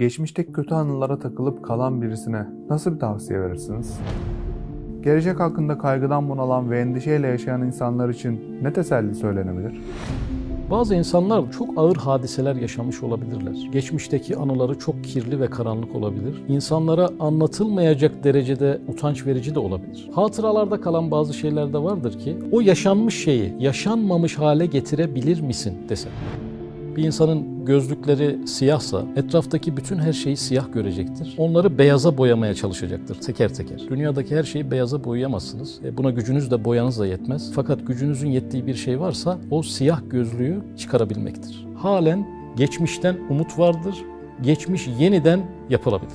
Geçmişteki kötü anılara takılıp kalan birisine nasıl bir tavsiye verirsiniz? Gelecek hakkında kaygıdan bunalan ve endişeyle yaşayan insanlar için ne teselli söylenebilir? Bazı insanlar çok ağır hadiseler yaşamış olabilirler. Geçmişteki anıları çok kirli ve karanlık olabilir. İnsanlara anlatılmayacak derecede utanç verici de olabilir. Hatıralarda kalan bazı şeyler de vardır ki o yaşanmış şeyi yaşanmamış hale getirebilir misin desem. Bir insanın gözlükleri siyahsa etraftaki bütün her şeyi siyah görecektir. Onları beyaza boyamaya çalışacaktır teker teker. Dünyadaki her şeyi beyaza boyayamazsınız. E buna gücünüz de boyanız da yetmez. Fakat gücünüzün yettiği bir şey varsa o siyah gözlüğü çıkarabilmektir. Halen geçmişten umut vardır. Geçmiş yeniden yapılabilir.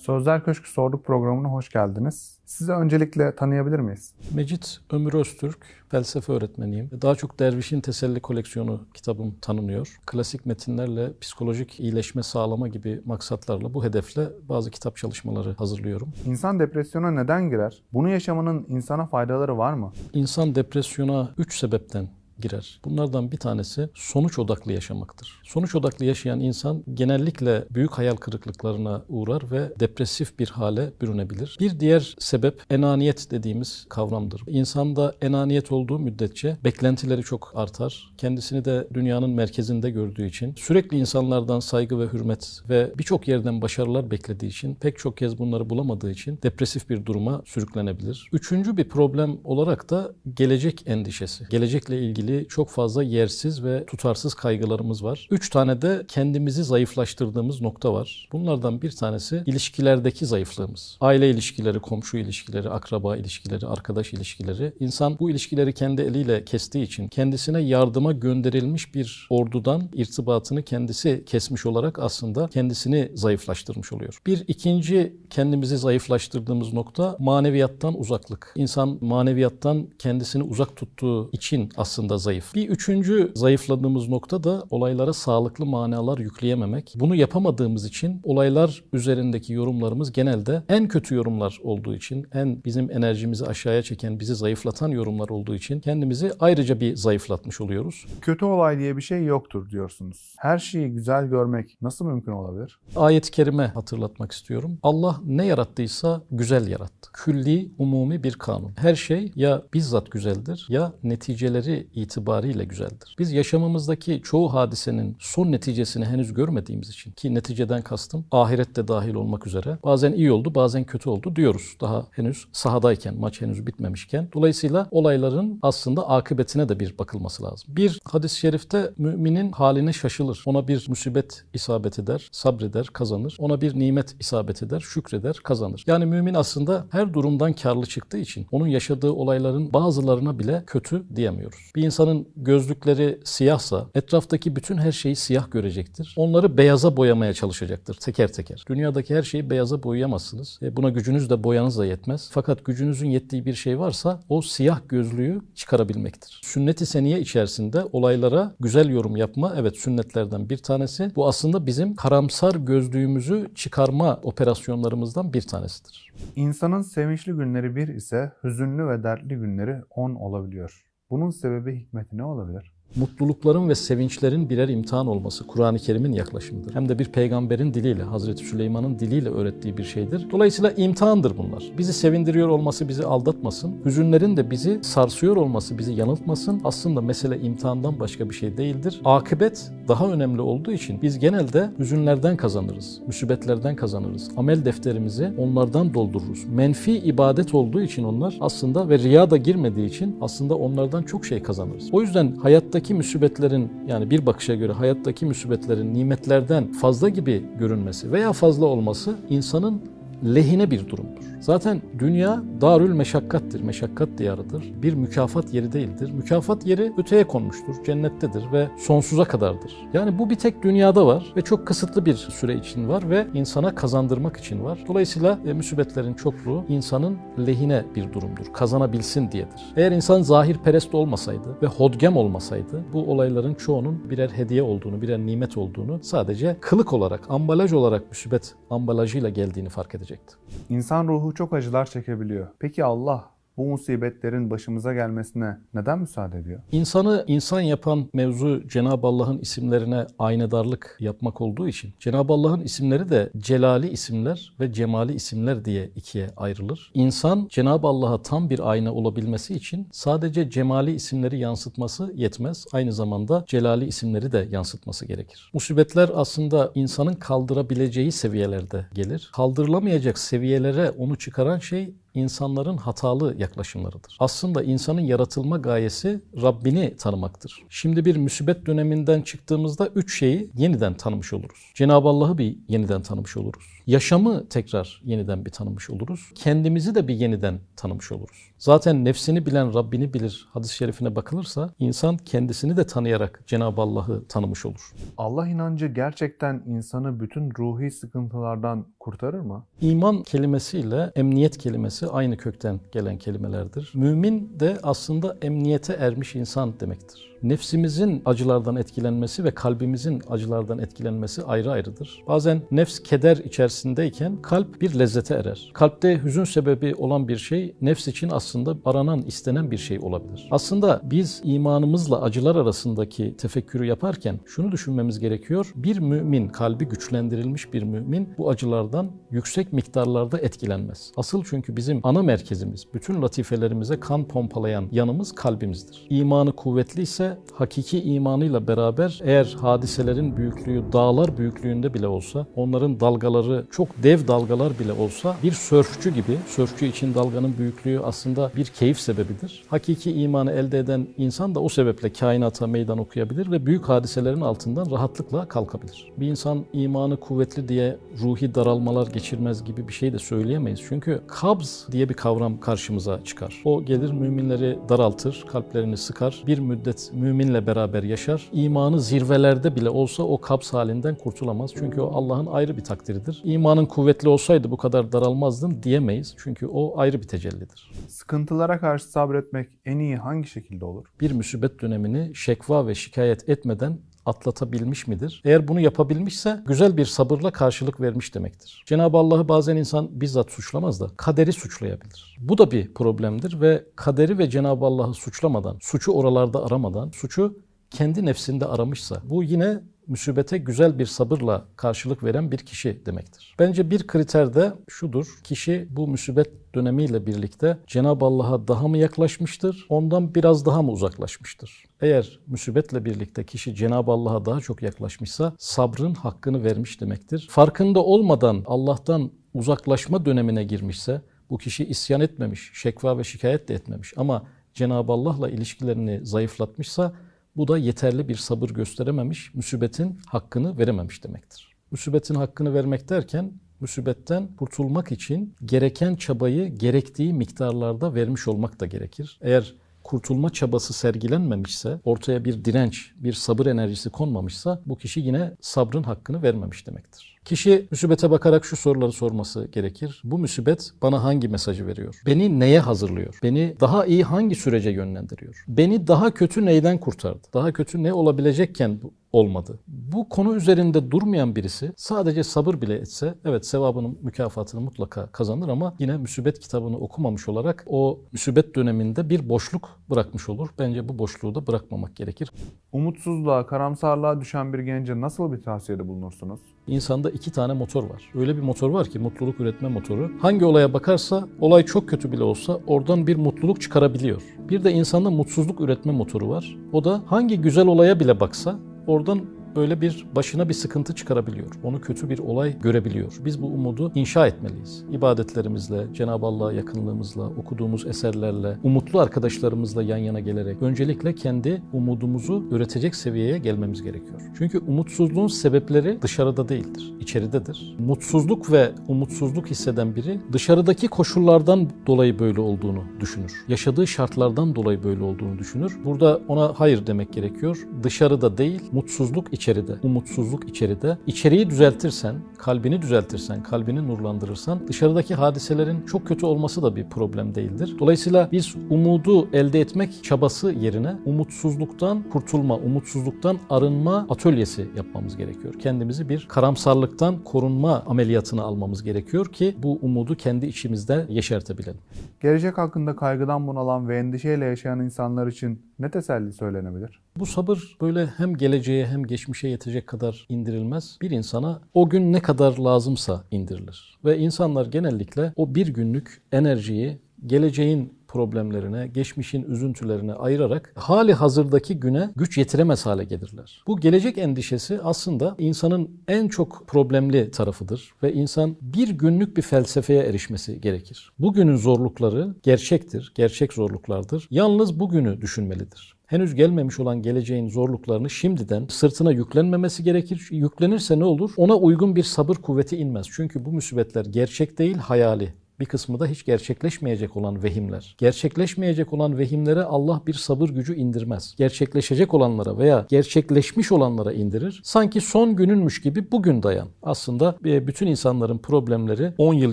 Sözler Köşkü Sorduk programına hoş geldiniz. Sizi öncelikle tanıyabilir miyiz? Mecit Ömür Öztürk, felsefe öğretmeniyim. Daha çok Derviş'in Teselli Koleksiyonu kitabım tanınıyor. Klasik metinlerle psikolojik iyileşme sağlama gibi maksatlarla bu hedefle bazı kitap çalışmaları hazırlıyorum. İnsan depresyona neden girer? Bunu yaşamanın insana faydaları var mı? İnsan depresyona üç sebepten girer. Bunlardan bir tanesi sonuç odaklı yaşamaktır. Sonuç odaklı yaşayan insan genellikle büyük hayal kırıklıklarına uğrar ve depresif bir hale bürünebilir. Bir diğer sebep enaniyet dediğimiz kavramdır. İnsanda enaniyet olduğu müddetçe beklentileri çok artar. Kendisini de dünyanın merkezinde gördüğü için sürekli insanlardan saygı ve hürmet ve birçok yerden başarılar beklediği için pek çok kez bunları bulamadığı için depresif bir duruma sürüklenebilir. Üçüncü bir problem olarak da gelecek endişesi. Gelecekle ilgili çok fazla yersiz ve tutarsız kaygılarımız var. Üç tane de kendimizi zayıflaştırdığımız nokta var. Bunlardan bir tanesi ilişkilerdeki zayıflığımız. Aile ilişkileri, komşu ilişkileri, akraba ilişkileri, arkadaş ilişkileri. İnsan bu ilişkileri kendi eliyle kestiği için kendisine yardıma gönderilmiş bir ordudan irtibatını kendisi kesmiş olarak aslında kendisini zayıflaştırmış oluyor. Bir ikinci kendimizi zayıflaştırdığımız nokta maneviyattan uzaklık. İnsan maneviyattan kendisini uzak tuttuğu için aslında zayıf. Bir üçüncü zayıfladığımız nokta da olaylara sağlıklı manalar yükleyememek. Bunu yapamadığımız için olaylar üzerindeki yorumlarımız genelde en kötü yorumlar olduğu için, en bizim enerjimizi aşağıya çeken, bizi zayıflatan yorumlar olduğu için kendimizi ayrıca bir zayıflatmış oluyoruz. Kötü olay diye bir şey yoktur diyorsunuz. Her şeyi güzel görmek nasıl mümkün olabilir? Ayet-i kerime hatırlatmak istiyorum. Allah ne yarattıysa güzel yarattı. Külli, umumi bir kanun. Her şey ya bizzat güzeldir ya neticeleri itibariyle güzeldir. Biz yaşamımızdaki çoğu hadisenin son neticesini henüz görmediğimiz için ki neticeden kastım ahirette dahil olmak üzere bazen iyi oldu bazen kötü oldu diyoruz. Daha henüz sahadayken maç henüz bitmemişken. Dolayısıyla olayların aslında akıbetine de bir bakılması lazım. Bir hadis-i şerifte müminin haline şaşılır. Ona bir musibet isabet eder, sabreder, kazanır. Ona bir nimet isabet eder, şükreder, kazanır. Yani mümin aslında her durumdan karlı çıktığı için onun yaşadığı olayların bazılarına bile kötü diyemiyoruz. Bir insanın gözlükleri siyahsa etraftaki bütün her şeyi siyah görecektir. Onları beyaza boyamaya çalışacaktır teker teker. Dünyadaki her şeyi beyaza boyayamazsınız. E buna gücünüz de boyanız da yetmez. Fakat gücünüzün yettiği bir şey varsa o siyah gözlüğü çıkarabilmektir. Sünnet-i seniye içerisinde olaylara güzel yorum yapma evet sünnetlerden bir tanesi. Bu aslında bizim karamsar gözlüğümüzü çıkarma operasyonlarımızdan bir tanesidir. İnsanın sevinçli günleri bir ise hüzünlü ve dertli günleri on olabiliyor. Bunun sebebi hikmeti ne olabilir? Mutlulukların ve sevinçlerin birer imtihan olması Kur'an-ı Kerim'in yaklaşımıdır. Hem de bir peygamberin diliyle, Hazreti Süleyman'ın diliyle öğrettiği bir şeydir. Dolayısıyla imtihandır bunlar. Bizi sevindiriyor olması bizi aldatmasın. Hüzünlerin de bizi sarsıyor olması bizi yanıltmasın. Aslında mesele imtihandan başka bir şey değildir. Akıbet daha önemli olduğu için biz genelde hüzünlerden kazanırız, müsibetlerden kazanırız. Amel defterimizi onlardan doldururuz. Menfi ibadet olduğu için onlar aslında ve riya da girmediği için aslında onlardan çok şey kazanırız. O yüzden hayatta hayattaki müsibetlerin yani bir bakışa göre hayattaki müsibetlerin nimetlerden fazla gibi görünmesi veya fazla olması insanın lehine bir durumdur. Zaten dünya darül meşakkattir, meşakkat diyarıdır. Bir mükafat yeri değildir. Mükafat yeri öteye konmuştur, cennettedir ve sonsuza kadardır. Yani bu bir tek dünyada var ve çok kısıtlı bir süre için var ve insana kazandırmak için var. Dolayısıyla e, müsibetlerin çokluğu insanın lehine bir durumdur. Kazanabilsin diyedir. Eğer insan zahir perest olmasaydı ve hodgem olmasaydı bu olayların çoğunun birer hediye olduğunu, birer nimet olduğunu sadece kılık olarak, ambalaj olarak müsibet ambalajıyla geldiğini fark edecekti. İnsan ruhu çok acılar çekebiliyor. Peki Allah bu musibetlerin başımıza gelmesine neden müsaade ediyor? İnsanı insan yapan mevzu Cenab-ı Allah'ın isimlerine aynedarlık yapmak olduğu için Cenab-ı Allah'ın isimleri de celali isimler ve cemali isimler diye ikiye ayrılır. İnsan Cenab-ı Allah'a tam bir ayna olabilmesi için sadece cemali isimleri yansıtması yetmez. Aynı zamanda celali isimleri de yansıtması gerekir. Musibetler aslında insanın kaldırabileceği seviyelerde gelir. Kaldırılamayacak seviyelere onu çıkaran şey insanların hatalı yaklaşımlarıdır. Aslında insanın yaratılma gayesi Rabbini tanımaktır. Şimdi bir müsibet döneminden çıktığımızda üç şeyi yeniden tanımış oluruz. Cenab-ı Allah'ı bir yeniden tanımış oluruz. Yaşamı tekrar yeniden bir tanımış oluruz. Kendimizi de bir yeniden tanımış oluruz. Zaten nefsini bilen Rabbini bilir hadis-i şerifine bakılırsa insan kendisini de tanıyarak Cenab-ı Allah'ı tanımış olur. Allah inancı gerçekten insanı bütün ruhi sıkıntılardan kurtarır mı? İman kelimesiyle emniyet kelimesi aynı kökten gelen kelimelerdir. Mümin de aslında emniyete ermiş insan demektir. Nefsimizin acılardan etkilenmesi ve kalbimizin acılardan etkilenmesi ayrı ayrıdır. Bazen nefs keder içerisindeyken kalp bir lezzete erer. Kalpte hüzün sebebi olan bir şey nefs için aslında aranan, istenen bir şey olabilir. Aslında biz imanımızla acılar arasındaki tefekkürü yaparken şunu düşünmemiz gerekiyor. Bir mümin, kalbi güçlendirilmiş bir mümin bu acılardan yüksek miktarlarda etkilenmez. Asıl çünkü bizim ana merkezimiz, bütün latifelerimize kan pompalayan yanımız kalbimizdir. İmanı kuvvetliyse hakiki imanıyla beraber eğer hadiselerin büyüklüğü dağlar büyüklüğünde bile olsa, onların dalgaları çok dev dalgalar bile olsa bir sörfçü gibi, sörfçü için dalganın büyüklüğü aslında bir keyif sebebidir. Hakiki imanı elde eden insan da o sebeple kainata meydan okuyabilir ve büyük hadiselerin altından rahatlıkla kalkabilir. Bir insan imanı kuvvetli diye ruhi daralmalar geçirmez gibi bir şey de söyleyemeyiz. Çünkü kabz diye bir kavram karşımıza çıkar. O gelir müminleri daraltır, kalplerini sıkar. Bir müddet müminle beraber yaşar. İmanı zirvelerde bile olsa o kabz halinden kurtulamaz. Çünkü o Allah'ın ayrı bir takdiridir. İmanın kuvvetli olsaydı bu kadar daralmazdın diyemeyiz. Çünkü o ayrı bir tecellidir. Sıkıntılara karşı sabretmek en iyi hangi şekilde olur? Bir müsibet dönemini şekva ve şikayet etmeden atlatabilmiş midir? Eğer bunu yapabilmişse güzel bir sabırla karşılık vermiş demektir. Cenab-ı Allah'ı bazen insan bizzat suçlamaz da kaderi suçlayabilir. Bu da bir problemdir ve kaderi ve Cenab-ı Allah'ı suçlamadan, suçu oralarda aramadan, suçu kendi nefsinde aramışsa bu yine müsibete güzel bir sabırla karşılık veren bir kişi demektir. Bence bir kriter de şudur. Kişi bu müsibet dönemiyle birlikte Cenab-ı Allah'a daha mı yaklaşmıştır, ondan biraz daha mı uzaklaşmıştır? Eğer müsibetle birlikte kişi Cenab-ı Allah'a daha çok yaklaşmışsa sabrın hakkını vermiş demektir. Farkında olmadan Allah'tan uzaklaşma dönemine girmişse bu kişi isyan etmemiş, şekva ve şikayet de etmemiş ama Cenab-ı Allah'la ilişkilerini zayıflatmışsa bu da yeterli bir sabır gösterememiş, müsibetin hakkını verememiş demektir. Müsibetin hakkını vermek derken müsibetten kurtulmak için gereken çabayı gerektiği miktarlarda vermiş olmak da gerekir. Eğer kurtulma çabası sergilenmemişse, ortaya bir direnç, bir sabır enerjisi konmamışsa bu kişi yine sabrın hakkını vermemiş demektir. Kişi müsibete bakarak şu soruları sorması gerekir. Bu müsibet bana hangi mesajı veriyor? Beni neye hazırlıyor? Beni daha iyi hangi sürece yönlendiriyor? Beni daha kötü neyden kurtardı? Daha kötü ne olabilecekken olmadı. Bu konu üzerinde durmayan birisi sadece sabır bile etse evet sevabının mükafatını mutlaka kazanır ama yine müsibet kitabını okumamış olarak o müsibet döneminde bir boşluk bırakmış olur. Bence bu boşluğu da bırakmamak gerekir. Umutsuzluğa, karamsarlığa düşen bir gence nasıl bir tavsiyede bulunursunuz? İnsanda iki tane motor var. Öyle bir motor var ki mutluluk üretme motoru. Hangi olaya bakarsa olay çok kötü bile olsa oradan bir mutluluk çıkarabiliyor. Bir de insanda mutsuzluk üretme motoru var. O da hangi güzel olaya bile baksa oradan böyle bir başına bir sıkıntı çıkarabiliyor. Onu kötü bir olay görebiliyor. Biz bu umudu inşa etmeliyiz. İbadetlerimizle, Cenab-ı Allah'a yakınlığımızla, okuduğumuz eserlerle, umutlu arkadaşlarımızla yan yana gelerek öncelikle kendi umudumuzu üretecek seviyeye gelmemiz gerekiyor. Çünkü umutsuzluğun sebepleri dışarıda değildir, içeridedir. Mutsuzluk ve umutsuzluk hisseden biri dışarıdaki koşullardan dolayı böyle olduğunu düşünür. Yaşadığı şartlardan dolayı böyle olduğunu düşünür. Burada ona hayır demek gerekiyor. Dışarıda değil, mutsuzluk içeride, umutsuzluk içeride. İçeriği düzeltirsen, kalbini düzeltirsen, kalbini nurlandırırsan dışarıdaki hadiselerin çok kötü olması da bir problem değildir. Dolayısıyla biz umudu elde etmek çabası yerine umutsuzluktan kurtulma, umutsuzluktan arınma atölyesi yapmamız gerekiyor. Kendimizi bir karamsarlıktan korunma ameliyatını almamız gerekiyor ki bu umudu kendi içimizde yeşertebilelim. Gelecek hakkında kaygıdan bunalan ve endişeyle yaşayan insanlar için ne teselli söylenebilir? Bu sabır böyle hem geleceğe hem geçmişe yetecek kadar indirilmez. Bir insana o gün ne kadar lazımsa indirilir. Ve insanlar genellikle o bir günlük enerjiyi geleceğin problemlerine, geçmişin üzüntülerine ayırarak hali hazırdaki güne güç yetiremez hale gelirler. Bu gelecek endişesi aslında insanın en çok problemli tarafıdır ve insan bir günlük bir felsefeye erişmesi gerekir. Bugünün zorlukları gerçektir, gerçek zorluklardır. Yalnız bugünü düşünmelidir henüz gelmemiş olan geleceğin zorluklarını şimdiden sırtına yüklenmemesi gerekir. Yüklenirse ne olur? Ona uygun bir sabır kuvveti inmez. Çünkü bu musibetler gerçek değil, hayali bir kısmı da hiç gerçekleşmeyecek olan vehimler. Gerçekleşmeyecek olan vehimlere Allah bir sabır gücü indirmez. Gerçekleşecek olanlara veya gerçekleşmiş olanlara indirir. Sanki son gününmüş gibi bugün dayan. Aslında e, bütün insanların problemleri 10 yıl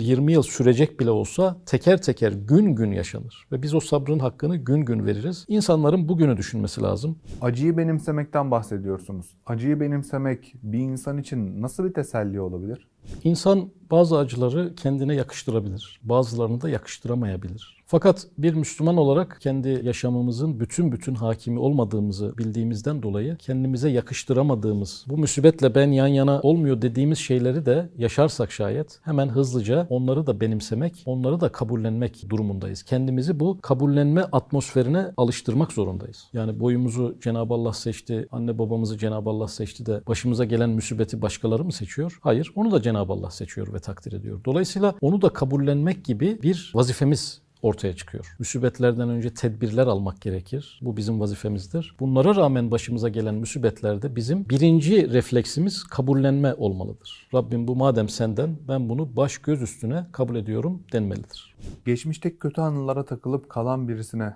20 yıl sürecek bile olsa teker teker gün gün yaşanır. Ve biz o sabrın hakkını gün gün veririz. İnsanların bugünü düşünmesi lazım. Acıyı benimsemekten bahsediyorsunuz. Acıyı benimsemek bir insan için nasıl bir teselli olabilir? İnsan bazı acıları kendine yakıştırabilir. Bazılarını da yakıştıramayabilir. Fakat bir Müslüman olarak kendi yaşamımızın bütün bütün hakimi olmadığımızı bildiğimizden dolayı kendimize yakıştıramadığımız, bu musibetle ben yan yana olmuyor dediğimiz şeyleri de yaşarsak şayet hemen hızlıca onları da benimsemek, onları da kabullenmek durumundayız. Kendimizi bu kabullenme atmosferine alıştırmak zorundayız. Yani boyumuzu Cenab-ı Allah seçti, anne babamızı Cenab-ı Allah seçti de başımıza gelen musibeti başkaları mı seçiyor? Hayır, onu da Cenab-ı Allah seçiyor ve takdir ediyor. Dolayısıyla onu da kabullenmek gibi bir vazifemiz ortaya çıkıyor. Müsibetlerden önce tedbirler almak gerekir. Bu bizim vazifemizdir. Bunlara rağmen başımıza gelen müsibetlerde bizim birinci refleksimiz kabullenme olmalıdır. Rabbim bu madem senden ben bunu baş göz üstüne kabul ediyorum denmelidir. Geçmişteki kötü anılara takılıp kalan birisine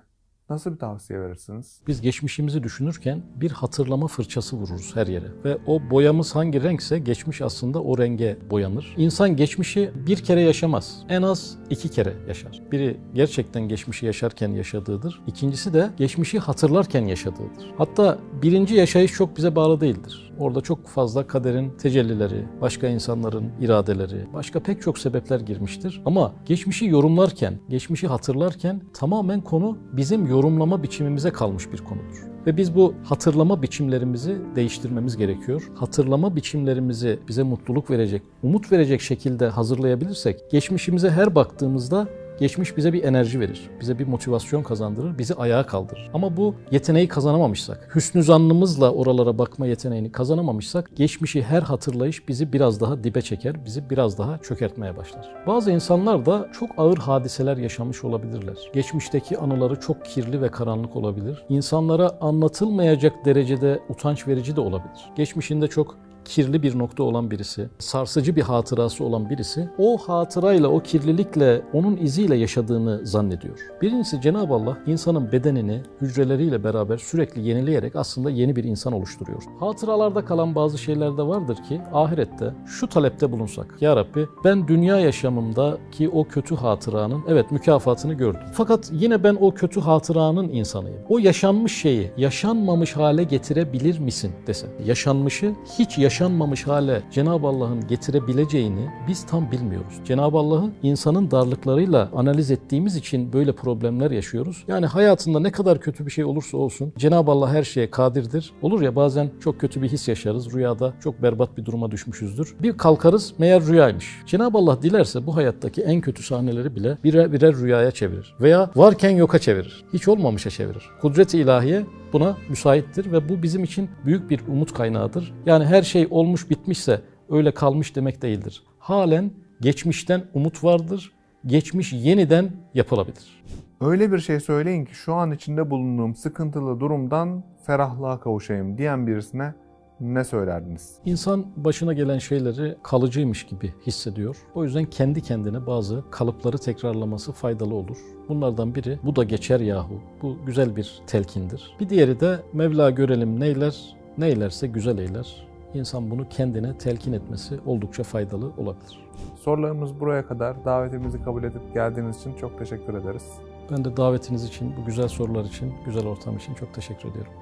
Nasıl bir tavsiye verirsiniz? Biz geçmişimizi düşünürken bir hatırlama fırçası vururuz her yere. Ve o boyamız hangi renkse geçmiş aslında o renge boyanır. İnsan geçmişi bir kere yaşamaz. En az iki kere yaşar. Biri gerçekten geçmişi yaşarken yaşadığıdır. İkincisi de geçmişi hatırlarken yaşadığıdır. Hatta birinci yaşayış çok bize bağlı değildir. Orada çok fazla kaderin tecellileri, başka insanların iradeleri, başka pek çok sebepler girmiştir. Ama geçmişi yorumlarken, geçmişi hatırlarken tamamen konu bizim yorumlama biçimimize kalmış bir konudur. Ve biz bu hatırlama biçimlerimizi değiştirmemiz gerekiyor. Hatırlama biçimlerimizi bize mutluluk verecek, umut verecek şekilde hazırlayabilirsek, geçmişimize her baktığımızda Geçmiş bize bir enerji verir, bize bir motivasyon kazandırır, bizi ayağa kaldırır. Ama bu yeteneği kazanamamışsak, hüsnü zannımızla oralara bakma yeteneğini kazanamamışsak, geçmişi her hatırlayış bizi biraz daha dibe çeker, bizi biraz daha çökertmeye başlar. Bazı insanlar da çok ağır hadiseler yaşamış olabilirler. Geçmişteki anıları çok kirli ve karanlık olabilir. İnsanlara anlatılmayacak derecede utanç verici de olabilir. Geçmişinde çok kirli bir nokta olan birisi, sarsıcı bir hatırası olan birisi o hatırayla, o kirlilikle, onun iziyle yaşadığını zannediyor. Birincisi Cenab-ı Allah insanın bedenini hücreleriyle beraber sürekli yenileyerek aslında yeni bir insan oluşturuyor. Hatıralarda kalan bazı şeyler de vardır ki ahirette şu talepte bulunsak. Ya Rabbi ben dünya yaşamımda ki o kötü hatıranın evet mükafatını gördüm. Fakat yine ben o kötü hatıranın insanıyım. O yaşanmış şeyi yaşanmamış hale getirebilir misin dese. Yaşanmışı hiç yaşanmamış yaşanmamış hale Cenab-ı Allah'ın getirebileceğini biz tam bilmiyoruz. Cenab-ı Allah'ı insanın darlıklarıyla analiz ettiğimiz için böyle problemler yaşıyoruz. Yani hayatında ne kadar kötü bir şey olursa olsun Cenab-ı Allah her şeye kadirdir. Olur ya bazen çok kötü bir his yaşarız. Rüyada çok berbat bir duruma düşmüşüzdür. Bir kalkarız meğer rüyaymış. Cenab-ı Allah dilerse bu hayattaki en kötü sahneleri bile birer birer rüyaya çevirir. Veya varken yoka çevirir. Hiç olmamışa çevirir. Kudret-i ilahiye buna müsaittir ve bu bizim için büyük bir umut kaynağıdır. Yani her şey olmuş bitmişse öyle kalmış demek değildir. Halen geçmişten umut vardır. Geçmiş yeniden yapılabilir. Öyle bir şey söyleyin ki şu an içinde bulunduğum sıkıntılı durumdan ferahlığa kavuşayım diyen birisine ne söylerdiniz? İnsan başına gelen şeyleri kalıcıymış gibi hissediyor. O yüzden kendi kendine bazı kalıpları tekrarlaması faydalı olur. Bunlardan biri bu da geçer yahu. Bu güzel bir telkindir. Bir diğeri de Mevla görelim neyler ne eylerse güzel eyler. İnsan bunu kendine telkin etmesi oldukça faydalı olabilir. Sorularımız buraya kadar. Davetimizi kabul edip geldiğiniz için çok teşekkür ederiz. Ben de davetiniz için, bu güzel sorular için, güzel ortam için çok teşekkür ediyorum.